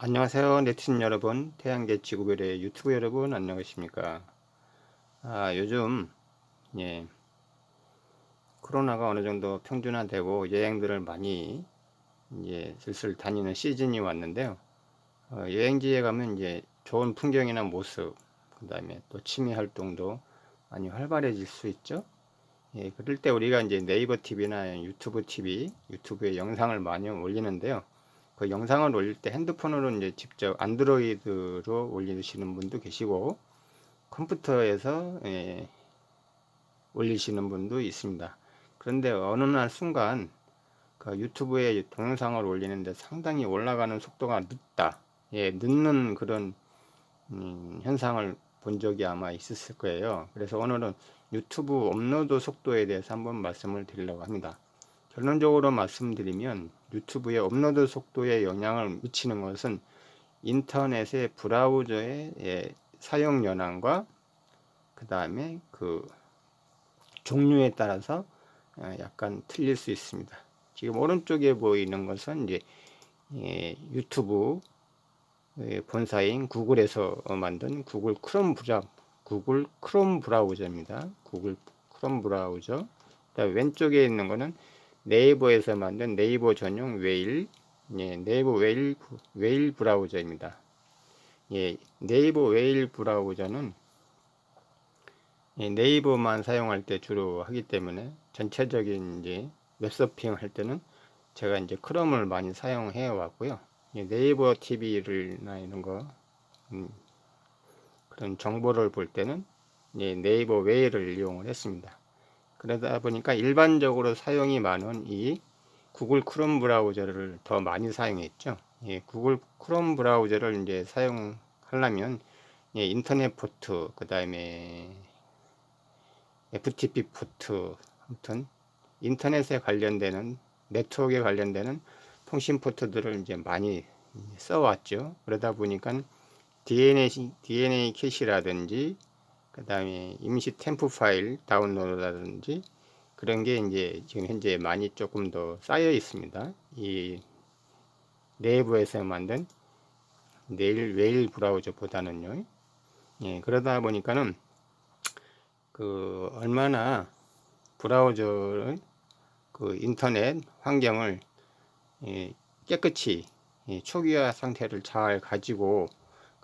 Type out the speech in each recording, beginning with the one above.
안녕하세요 네티즌 여러분. 태양계 지구별의 유튜브 여러분 안녕하십니까? 아 요즘 예 코로나가 어느 정도 평준화되고 여행들을 많이 이제 슬슬 다니는 시즌이 왔는데요. 어, 여행지에 가면 이제 좋은 풍경이나 모습 그 다음에 또 취미 활동도 많이 활발해질 수 있죠. 예 그럴 때 우리가 이제 네이버 TV나 유튜브 TV 유튜브에 영상을 많이 올리는데요 그 영상을 올릴 때 핸드폰으로 이제 직접 안드로이드로 올리시는 분도 계시고 컴퓨터에서 예, 올리시는 분도 있습니다. 그런데 어느 날 순간 그 유튜브에 동영상을 올리는데 상당히 올라가는 속도가 늦다. 예, 늦는 그런 음, 현상을 본 적이 아마 있었을 거예요. 그래서 오늘은 유튜브 업로드 속도에 대해서 한번 말씀을 드리려고 합니다. 결론적으로 말씀드리면 유튜브의 업로드 속도에 영향을 미치는 것은 인터넷의 브라우저의 예, 사용 연한과 그 다음에 그 종류에 따라서 어, 약간 틀릴 수 있습니다. 지금 오른쪽에 보이는 것은 이제 예, 유튜브 본사인 구글에서 만든 구글 크롬 브라 구글 크롬 브라우저입니다. 구글 크롬 브라우저. 왼쪽에 있는 것은 네이버에서 만든 네이버 전용 웨일, 예, 네이버 웨일, 웨일 브라우저입니다. 예, 네이버 웨일 브라우저는 예, 네이버만 사용할 때 주로 하기 때문에 전체적인 이제 웹서핑 할 때는 제가 이제 크롬을 많이 사용해 왔고요. 예, 네이버 TV를나 이런 거 음, 그런 정보를 볼 때는 예, 네이버 웨일을 이용을 했습니다. 그러다 보니까 일반적으로 사용이 많은 이 구글 크롬 브라우저를 더 많이 사용했죠. 예, 구글 크롬 브라우저를 이제 사용하려면 예, 인터넷 포트, 그 다음에 FTP 포트, 아무튼 인터넷에 관련되는 네트워크에 관련되는 통신 포트들을 이제 많이 써왔죠. 그러다 보니까 DNA, DNA 캐시라든지 그 다음에 임시 템프 파일 다운로드라든지 그런 게 이제 지금 현재 많이 조금 더 쌓여 있습니다. 이 내부에서 만든 네일 웨일 브라우저보다는요. 예, 그러다 보니까는 그 얼마나 브라우저를 그 인터넷 환경을 예, 깨끗이 예, 초기화 상태를 잘 가지고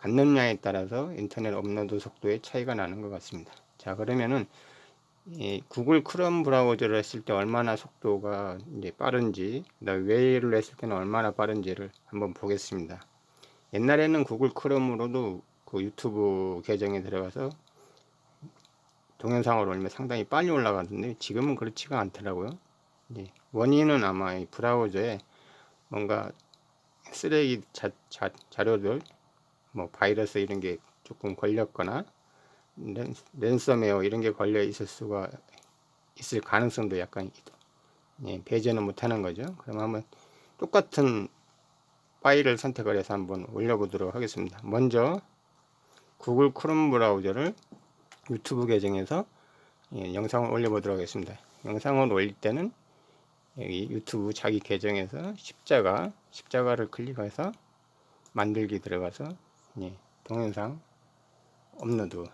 갖느냐에 따라서 인터넷 업로드 속도에 차이가 나는 것 같습니다. 자 그러면은 이 구글 크롬 브라우저를 했을 때 얼마나 속도가 이제 빠른지 그다음 웨이를 했을 때는 얼마나 빠른지를 한번 보겠습니다. 옛날에는 구글 크롬으로도 그 유튜브 계정에 들어가서 동영상을 올리면 상당히 빨리 올라가는데 지금은 그렇지가 않더라고요. 예, 원인은 아마 이 브라우저에 뭔가 쓰레기 자, 자, 자료들 뭐 바이러스 이런 게 조금 걸렸거나 랜섬웨어 이런 게 걸려 있을 수가 있을 가능성도 약간 예, 배제는 못하는 거죠. 그럼 한번 똑같은 파일을 선택을 해서 한번 올려보도록 하겠습니다. 먼저 구글 크롬 브라우저를 유튜브 계정에서 예, 영상을 올려보도록 하겠습니다. 영상을 올릴 때는 여기 유튜브 자기 계정에서 십자가 십자가를 클릭해서 만들기 들어가서 예, 동영상 업로드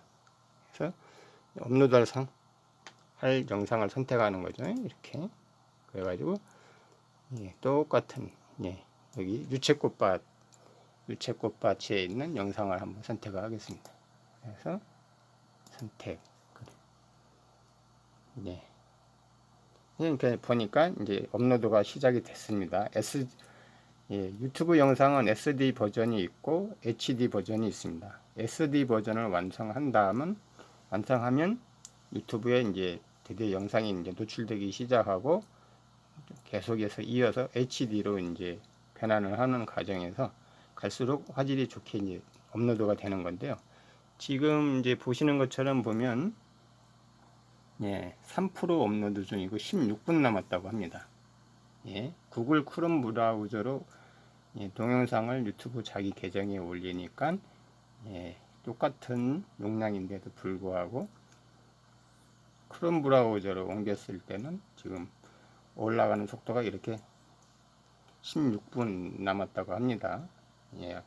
해서 업로드할 상, 할 영상을 선택하는 거죠. 이렇게 그래가지고 예, 똑같은 예, 여기 유채꽃밭 유채꽃밭에 있는 영상을 한번 선택하겠습니다. 그래서 선택 네. 이렇게 보니까 이제 업로드가 시작이 됐습니다. S 예, 유튜브 영상은 SD 버전이 있고 HD 버전이 있습니다. SD 버전을 완성한 다음은 완성하면 유튜브에 이제 드디어 영상이 이제 노출되기 시작하고 계속해서 이어서 HD로 이제 변환을 하는 과정에서 갈수록 화질이 좋게 이제 업로드가 되는 건데요. 지금 이제 보시는 것처럼 보면 예, 3% 업로드 중이고 16분 남았다고 합니다. 예, 구글 크롬 브라우저로 예, 동영상을 유튜브 자기 계정에 올리니까 예, 똑같은 용량인데도 불구하고 크롬 브라우저로 옮겼을 때는 지금 올라가는 속도가 이렇게 16분 남았다고 합니다. 예.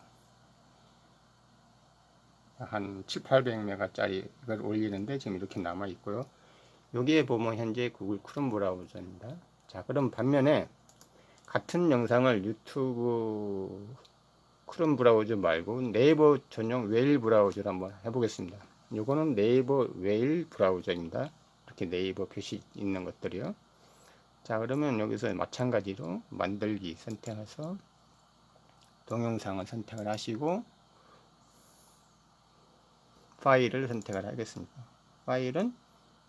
한 7, 800메가 짜리 이걸 올리는데 지금 이렇게 남아 있고요. 여기에 보면 현재 구글 크롬 브라우저입니다. 자, 그럼 반면에 같은 영상을 유튜브 크롬 브라우저 말고 네이버 전용 웨일 브라우저를 한번 해보겠습니다. 요거는 네이버 웨일 브라우저입니다. 이렇게 네이버 표시 있는 것들이요. 자, 그러면 여기서 마찬가지로 만들기 선택해서 동영상을 선택을 하시고 파일을 선택을 하겠습니다. 파일은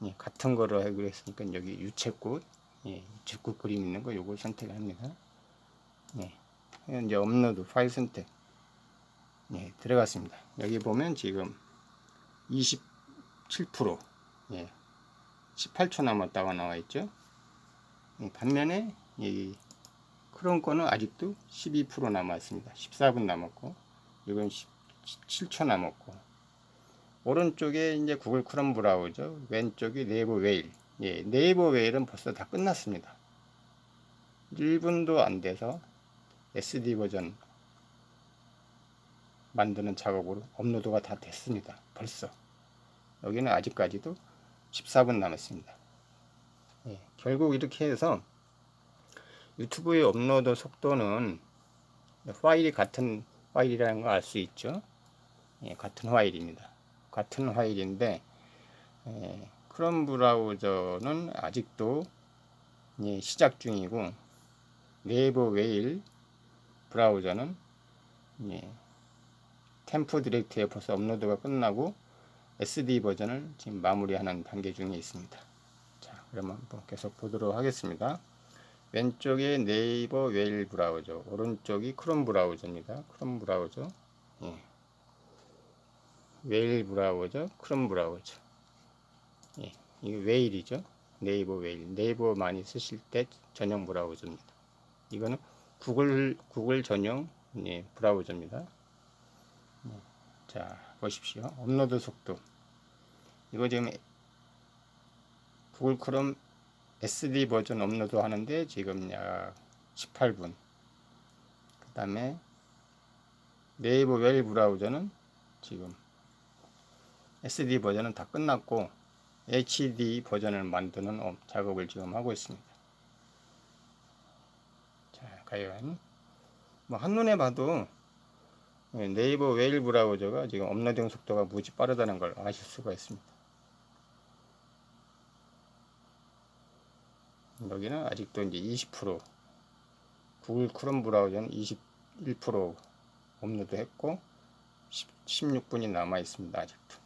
예, 같은 거로 하기로 했으니까 여기 유채꽃, 예, 유채꽃 그림 있는 거 요걸 선택을 합니다. 예, 이제 업로드 파일 선택 예, 들어갔습니다. 여기 보면 지금 27% 예, 18초 남았다고 나와 있죠. 예, 반면에 이 크롬 거는 아직도 12% 남았습니다. 14분 남았고 이건 17초 남았고 오른쪽에 이제 구글 크롬 브라우저 왼쪽이 네이버 웨일 예, 네이버 웨일은 벌써 다 끝났습니다. 1분도 안 돼서 SD 버전 만드는 작업으로 업로드가 다 됐습니다. 벌써 여기는 아직까지도 14분 남았습니다. 예, 결국 이렇게 해서 유튜브의 업로드 속도는 파일이 같은 파일이라는 걸 알 수 있죠. 예, 같은 파일입니다. 같은 파일인데 예, 크롬 브라우저는 아직도 예, 시작 중이고 네이버 웨일 브라우저는 예, 템프 디렉트에 벌써 업로드가 끝나고 SD 버전을 지금 마무리하는 단계 중에 있습니다. 자, 그러면 한번 계속 보도록 하겠습니다. 왼쪽에 네이버 웨일 브라우저, 오른쪽이 크롬 브라우저입니다. 크롬 브라우저. 예. 웨일 브라우저, 크롬 브라우저. 예, 이게 웨일이죠. 네이버 웨일. 네이버 많이 쓰실 때 전용 브라우저입니다. 이거는 구글 구글 전용 예, 브라우저입니다. 예, 자 보십시오. 업로드 속도. 이거 지금 구글 크롬 SD 버전 업로드 하는데 지금 약 18분. 그 다음에 네이버 웨일 브라우저는 지금 SD 버전은 다 끝났고 HD 버전을 만드는 어, 작업을 지금 하고 있습니다. 자, 과연 뭐 한눈에 봐도 네이버 웨일 브라우저가 지금 업로딩 속도가 무지 빠르다는 걸 아실 수가 있습니다. 여기는 아직도 이제 20% 구글 크롬 브라우저는 21% 업로드 했고 16분이 남아 있습니다. 아직도.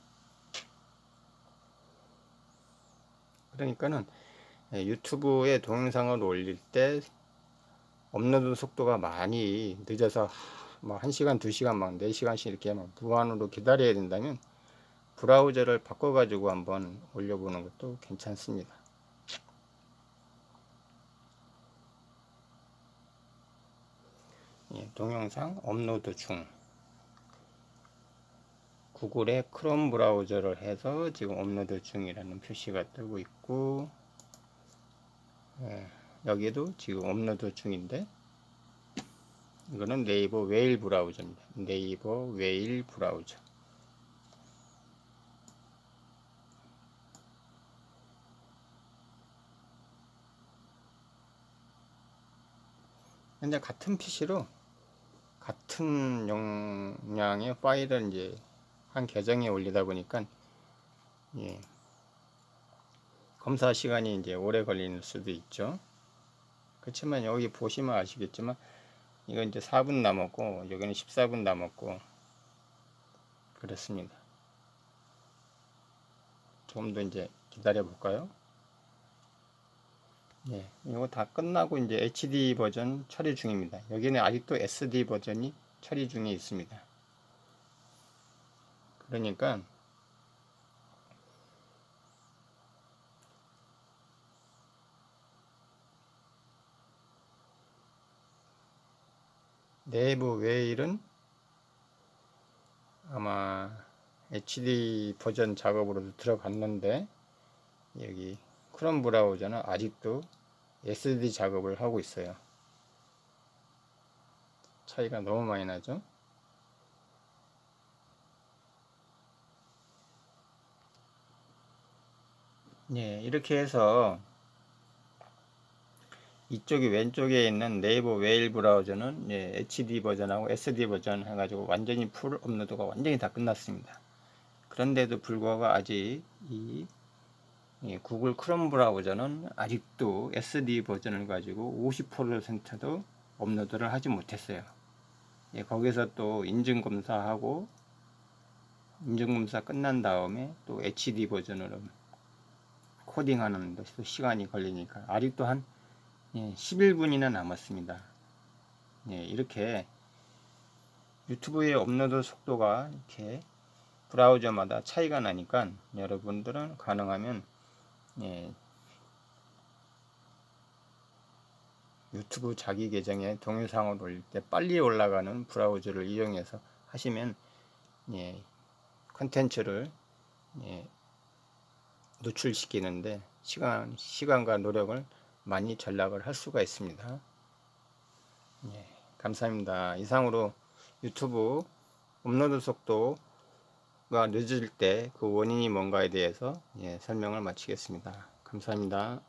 그러니까는 예, 유튜브에 동영상을 올릴 때 업로드 속도가 많이 늦어서 뭐 1시간, 2시간, 막 4시간씩 이렇게 막 무한으로 기다려야 된다면 브라우저를 바꿔 가지고 한번 올려보는 것도 괜찮습니다. 예, 동영상 업로드 중 구글의 크롬 브라우저를 해서 지금 업로드 중이라는 표시가 뜨고 있고 예, 여기도 지금 업로드 중인데 이거는 네이버 웨일 브라우저입니다. 네이버 웨일 브라우저 현재 같은 PC로 같은 용량의 파일을 이제 한 계정에 올리다 보니까 예, 검사 시간이 이제 오래 걸리는 수도 있죠. 그렇지만 여기 보시면 아시겠지만 이건 이제 4분 남았고 여기는 14분 남았고 그렇습니다. 좀더 이제 기다려 볼까요? 예, 이거 다 끝나고 이제 HD 버전 처리 중입니다. 여기는 아직도 SD 버전이 처리 중에 있습니다. 그러니까 내부 웨일은 아마 HD 버전 작업으로도 들어갔는데 여기 크롬 브라우저는 아직도 SD 작업을 하고 있어요. 차이가 너무 많이 나죠? 예, 이렇게 해서 이쪽이 왼쪽에 있는 네이버 웨일 브라우저는 예, HD 버전하고 SD 버전 해가지고 완전히 풀 업로드가 완전히 다 끝났습니다. 그런데도 불구하고 아직 이 예, 구글 크롬 브라우저는 아직도 SD 버전을 가지고 50%도 업로드를 하지 못했어요. 예, 거기서 또 인증 검사하고 인증 검사 끝난 다음에 또 HD 버전으로 코딩하는 데또 시간이 걸리니까 아직도 한 예, 11분이나 남았습니다. 예, 이렇게 유튜브의 업로드 속도가 이렇게 브라우저마다 차이가 나니까 여러분들은 가능하면 예, 유튜브 자기 계정에 동영상을 올릴 때 빨리 올라가는 브라우저를 이용해서 하시면 예, 컨텐츠를 예, 노출시키는데 시간 시간과 노력을 많이 전락을 할 수가 있습니다. 예, 감사합니다. 이상으로 유튜브 업로드 속도가 늦을 때 그 원인이 뭔가에 대해서 예, 설명을 마치겠습니다. 감사합니다.